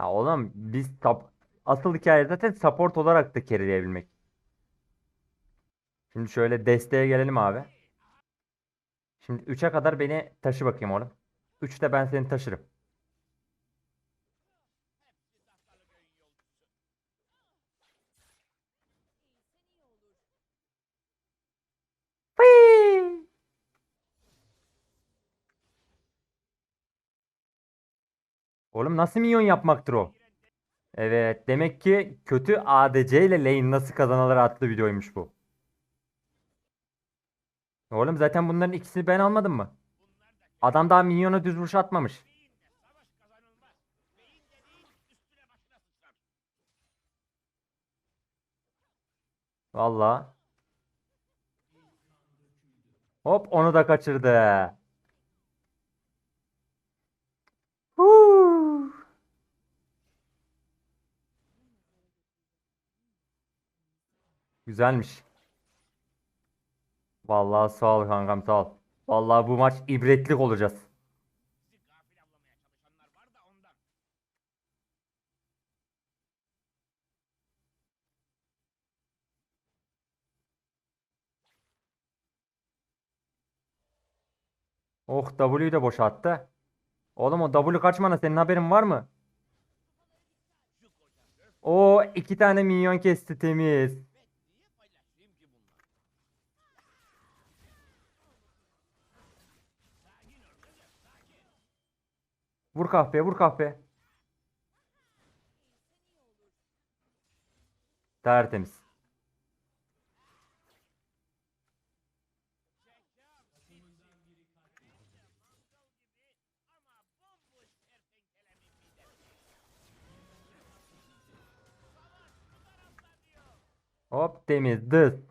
Ya oğlum biz asıl hikaye zaten support olarak da carryleyebilmek. Şimdi şöyle desteğe gelelim abi. Şimdi 3'e kadar beni taşı bakayım oğlum. 3'te ben seni taşırım. Oğlum nasıl minyon yapmaktır o? Evet, demek ki kötü ADC ile lane nasıl kazanılır adlı videoymuş bu. Oğlum zaten bunların ikisini ben almadım mı? Adam daha minyona düz vuruş atmamış. Vallahi. Hop onu da kaçırdı. Güzelmiş. Vallahi sağ ol kankam sağ ol. Vallahi bu maç ibretlik olacağız. Oh W'yu de boşalttı. Oğlum o W kaç mana senin haberin var mı? O iki tane minyon kesti temiz. Vur kahpe vur kahpe. Tertemiz. Hop temiz dıs.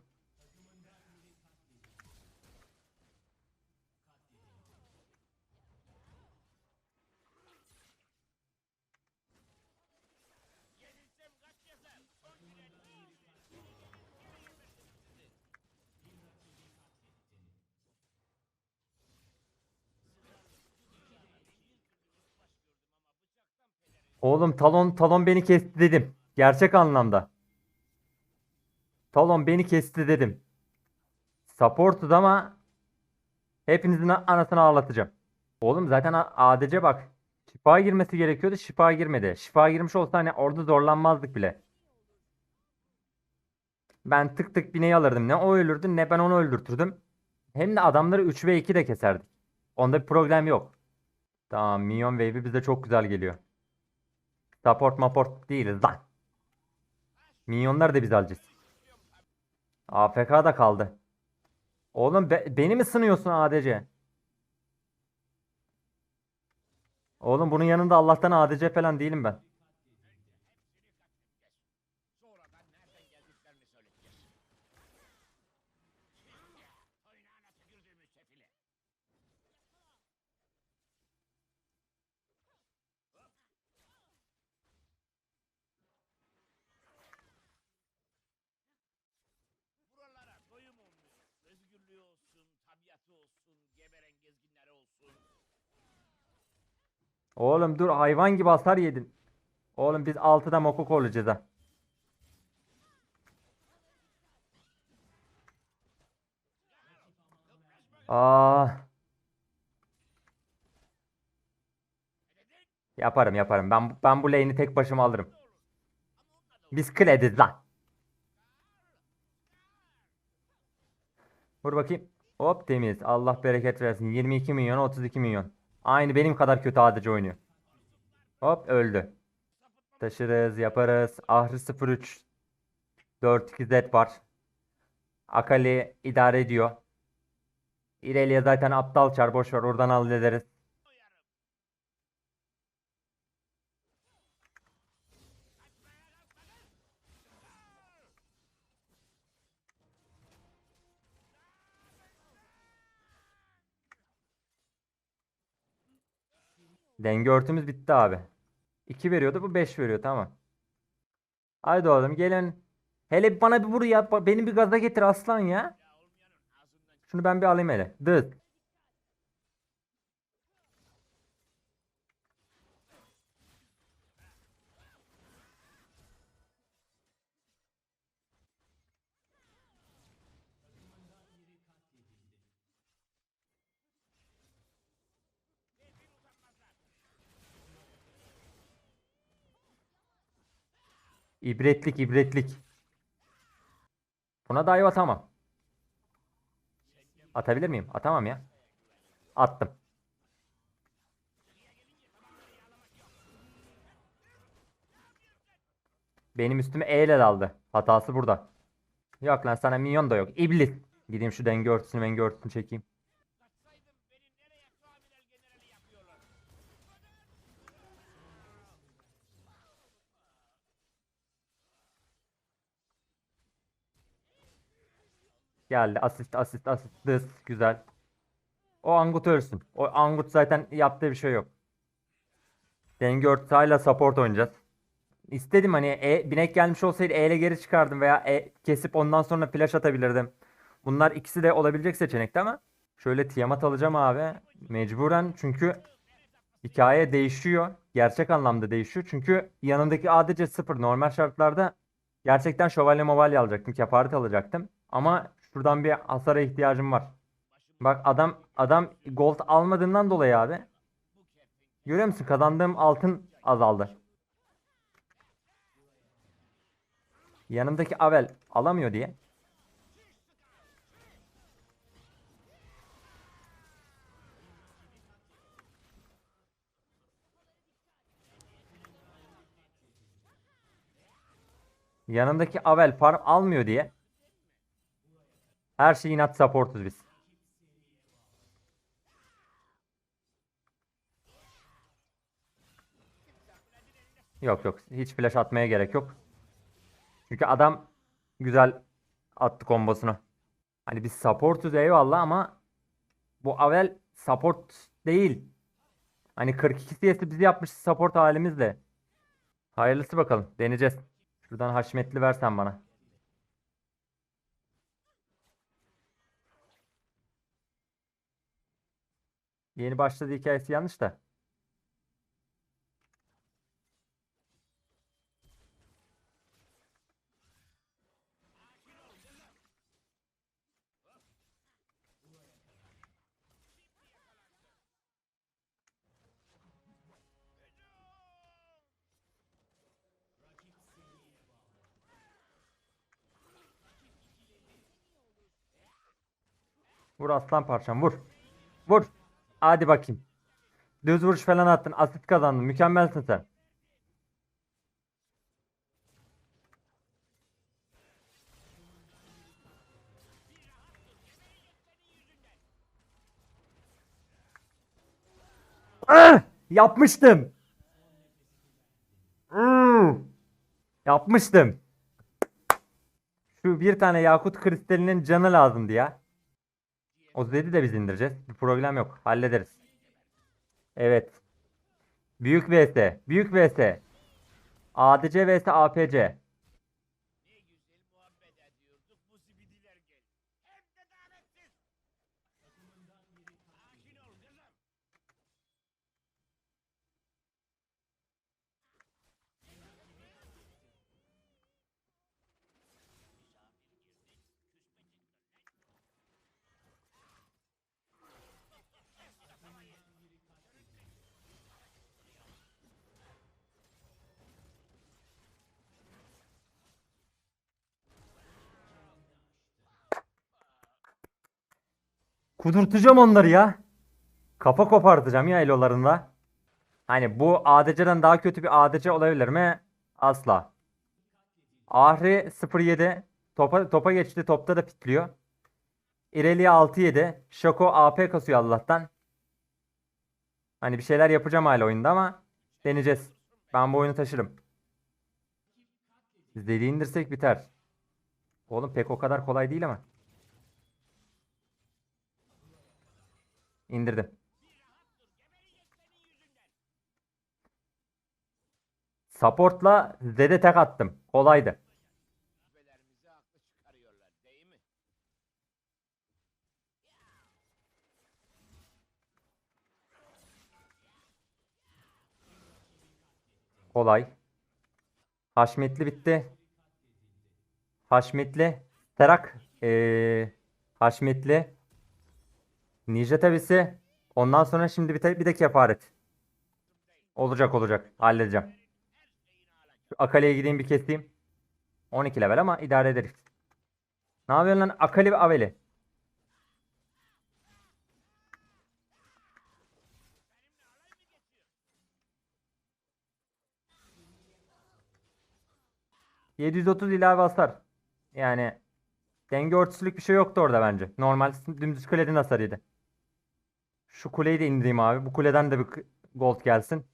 Oğlum talon talon beni kesti dedim. Gerçek anlamda. Talon beni kesti dedim. Supported ama hepinizin anasını ağlatacağım. Oğlum zaten ADC bak. Şifa girmesi gerekiyordu. Şifa girmedi. Şifa girmiş olsa hani orada zorlanmazdık bile. Ben tık tık bineği alırdım. Ne o ölürdü ne ben onu öldürtürdüm. Hem de adamları 3 ve 2 de keserdik. Onda bir problem yok. Tamam minyon wave'i bize çok güzel geliyor. Support maport değiliz lan. Minyonlar da biz alacağız. AFK da kaldı. Oğlum be- beni mi sınıyorsun ADC? Oğlum bunun yanında Allah'tan ADC falan değilim ben. Oğlum dur hayvan gibi hasar yedin. Oğlum biz 6'da mokoko olacağız ha. Aa. Yaparım yaparım. Ben ben bu lane'i tek başıma alırım. Biz klediz lan. Vur bakayım. Hop temiz. Allah bereket versin. 22 milyon 32 milyon. Aynı benim kadar kötü ADC oynuyor. Hop öldü. Taşırız yaparız. Ahri 03. 4-2 Z var. Akali idare ediyor. İrelia zaten aptal çar boş ver oradan hallederiz. Denge örtümüz bitti abi. 2 veriyordu bu 5 veriyor tamam. Haydi oğlum gelin. Hele bana bir vur ya. Beni bir gaza getir aslan ya. Şunu ben bir alayım hele. Dıt. İbretlik ibretlik. Buna dive atamam. Atabilir miyim? Atamam ya. Attım. Benim üstüme E ile daldı. Hatası burada. Yok lan sana minyon da yok. İblis. Gideyim şu denge örtüsünü menge örtüsünü çekeyim. Geldi. Asist asist asist. Dız. Güzel. O Angut ölsün. O Angut zaten yaptığı bir şey yok. Denge örtüsü hala support oynayacağız. İstedim hani e, binek gelmiş olsaydı E ile geri çıkardım veya E kesip ondan sonra flash atabilirdim. Bunlar ikisi de olabilecek seçenekti ama şöyle Tiamat alacağım abi. Mecburen çünkü hikaye değişiyor. Gerçek anlamda değişiyor. Çünkü yanındaki ADC 0 normal şartlarda gerçekten şövalye movalye alacaktım. Kefaret alacaktım. Ama şuradan bir hasara ihtiyacım var. Bak adam adam gold almadığından dolayı abi. Görüyor musun? Kazandığım altın azaldı. Yanımdaki Avel alamıyor diye. Yanımdaki Avel farm almıyor diye. Her şeyi inat supportuz biz. Yok yok. Hiç flash atmaya gerek yok. Çünkü adam güzel attı kombosunu. Hani biz supportuz eyvallah ama bu Avel support değil. Hani 42 CS'i biz yapmış support halimizle. Hayırlısı bakalım. Deneyeceğiz. Şuradan haşmetli versen bana. Yeni başladı hikayesi yanlış da. Vur aslan parçam vur. Vur. Hadi bakayım. Düz vuruş falan attın. Asist kazandın. Mükemmelsin sen. Ah! Yapmıştım. Hmm. Yapmıştım. Şu bir tane yakut kristalinin canı lazımdı ya. O Zed'i de biz indireceğiz. Bir problem yok. Hallederiz. Evet. Büyük VS. Büyük VS. ADC vs APC. Ne güzel muhabbet ediyorduk bu zibidiler gel. Hem de davetsiz. Sakin ol kızım. Kudurtacağım onları ya. Kafa kopartacağım ya elolarında. Hani bu ADC'den daha kötü bir ADC olabilir mi? Asla. Ahri 07. Topa, topa geçti. Topta da pitliyor. İrelia 6-7. Şoko AP kasıyor Allah'tan. Hani bir şeyler yapacağım hala oyunda ama deneyeceğiz. Ben bu oyunu taşırım. Zed'i indirsek biter. Oğlum pek o kadar kolay değil ama. İndirdim. Support'la Zed'e tek attım. Kolaydı. Kolay. Haşmetli bitti. Haşmetli. Terak. Ee, Haşmetli. Ninja tabisi. Ondan sonra şimdi bir, de- bir de kefaret. Olacak olacak. Halledeceğim. Şu Akale'ye gideyim bir keseyim. 12 level ama idare ederiz. Ne yapıyorsun lan Akali ve Aveli? ...730 ilave hasar. Yani... Denge örtüsülük bir şey yoktu orada bence. Normal dümdüz kulenin hasarıydı. Şu kuleyi de indireyim abi. Bu kuleden de bir gold gelsin.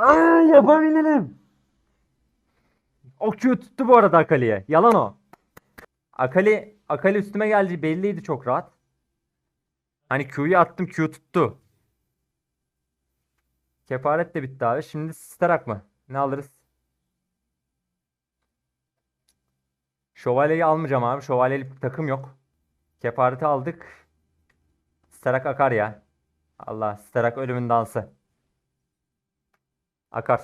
Aa, yapabilirim. O Q tuttu bu arada Akali'ye. Yalan o. Akali, Akali üstüme geldiği belliydi çok rahat. Hani Q'yu attım Q tuttu. Kefaret de bitti abi. Şimdi Sterak mı? Ne alırız? Şövalyeyi almayacağım abi. Şövalyeli takım yok. Kefareti aldık. Sterak akar ya. Allah Sterak ölümün dansı. Akar.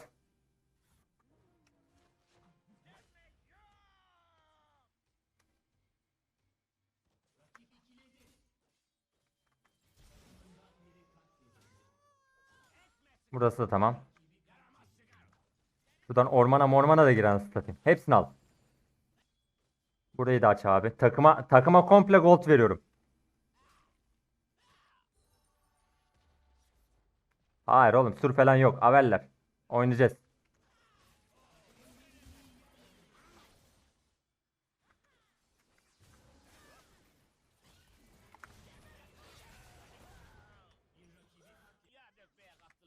Burası da tamam. Buradan ormana mormana da giren satayım. Hepsini al. Burayı da aç abi. Takıma takıma komple gold veriyorum. Hayır oğlum sur falan yok. Aveller. Oynayacağız.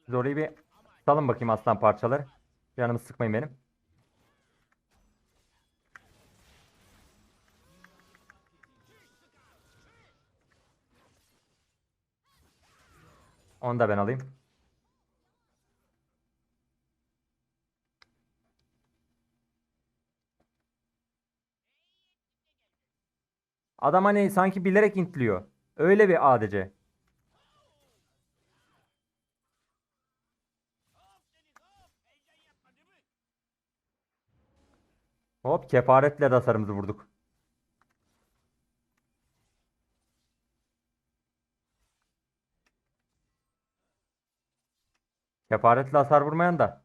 Biz orayı bir salın bakayım aslan parçaları. Canımı sıkmayın benim. Onu da ben alayım. Adam hani sanki bilerek intliyor. Öyle bir ADC. Hop kefaretle de hasarımızı vurduk. Kefaretle hasar vurmayan da.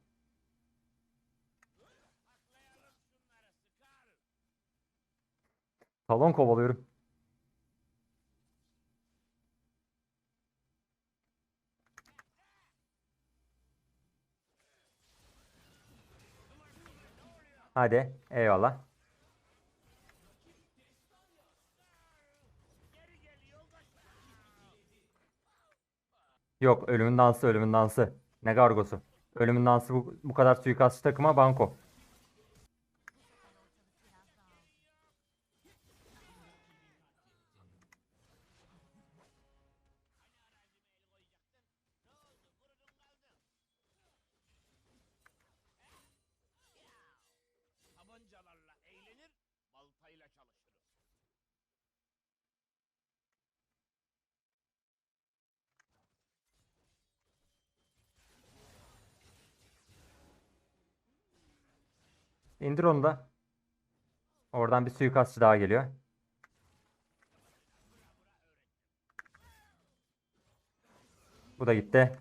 Talon kovalıyorum. Hadi eyvallah. Yok ölümün dansı ölümün dansı. Ne gargosu. Ölümün dansı bu, bu kadar suikastçı takıma banko. İndir onu da. Oradan bir suikastçı daha geliyor. Bu da gitti.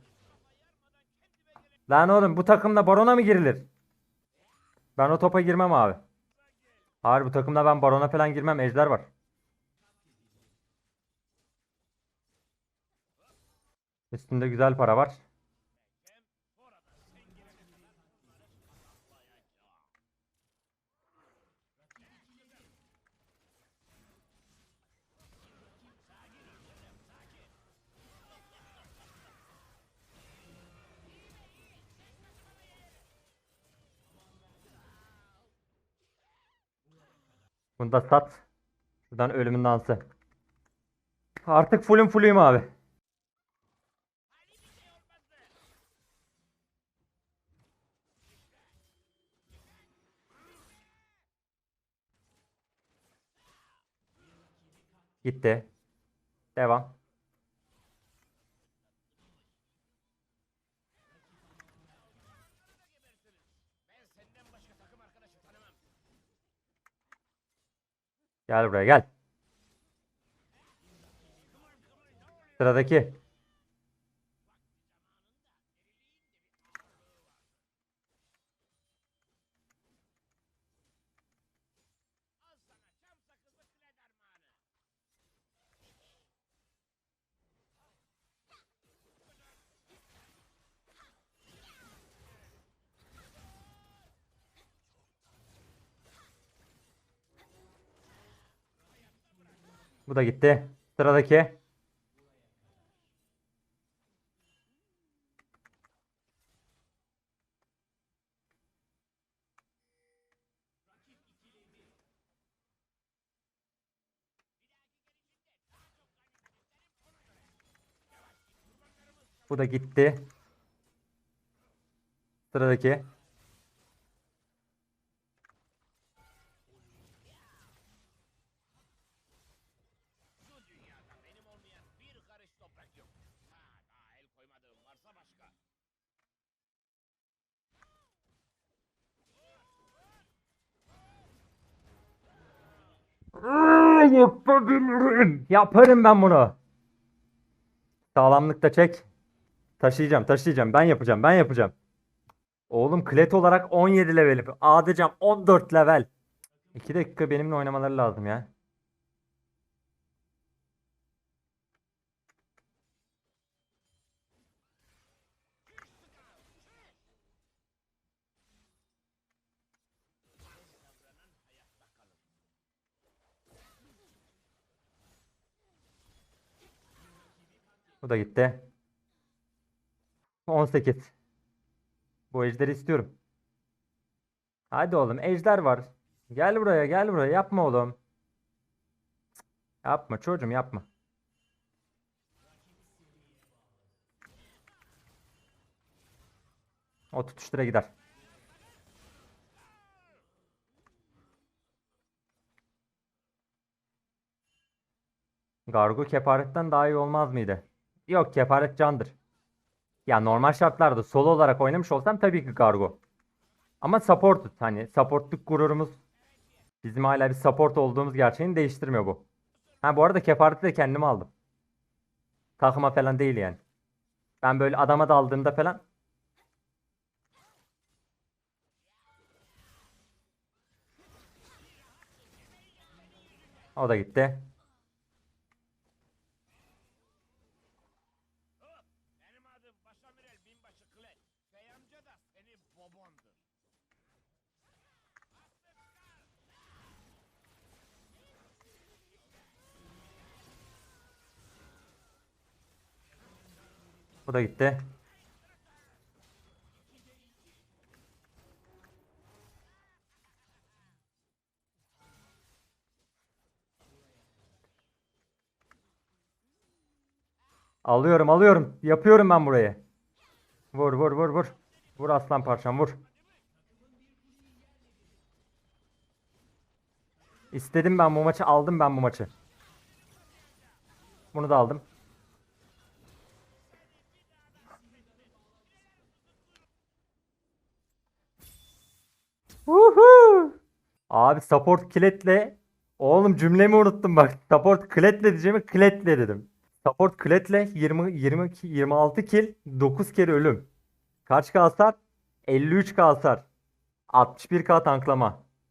Lan oğlum bu takımda barona mı girilir? Ben o topa girmem abi. Hayır bu takımda ben barona falan girmem. Ejder var. Üstünde güzel para var. Bunu da sat. Şuradan ölümün dansı. Artık fullüm fullüyüm abi. Gitti. Devam. Gel buraya gel. Sıradaki. Bu da gitti. Sıradaki. Bu da gitti. Sıradaki. Şu dünyada benim olmayan bir karış toprak yok. Ha daha el koymadığım varsa başka. Yapabilirim. Yaparım ben bunu. Sağlamlıkta çek. Taşıyacağım, taşıyacağım. Ben yapacağım, ben yapacağım. Oğlum klet olarak 17 levelim. Adecam 14 level. 2 dakika benimle oynamaları lazım ya. Bu da gitti. 18. Bu ejderi istiyorum. Hadi oğlum ejder var. Gel buraya gel buraya yapma oğlum. Yapma çocuğum yapma. O tutuştura gider. Gargo kefaretten daha iyi olmaz mıydı? Yok kefaret candır. Ya normal şartlarda solo olarak oynamış olsam tabii ki Gargo. Ama supported hani supportluk gururumuz bizim hala bir support olduğumuz gerçeğini değiştirmiyor bu. Ha bu arada kefareti de kendim aldım. Takıma falan değil yani. Ben böyle adama daldığımda falan o da gitti. Hop benim adım Başamirel Binbaşı Klet. Bey amca da senin bobondur. Da gitti. Alıyorum alıyorum. Yapıyorum ben burayı. Vur vur vur vur. Vur aslan parçam vur. İstedim ben bu maçı aldım ben bu maçı. Bunu da aldım. Woohoo! Abi support kletle Oğlum cümlemi unuttum bak. Support kletle diyeceğimi kletle dedim. Support kletle 20 20 26 kill, 9 kere ölüm. Kaç k hasar? 53k hasar. 61k tanklama.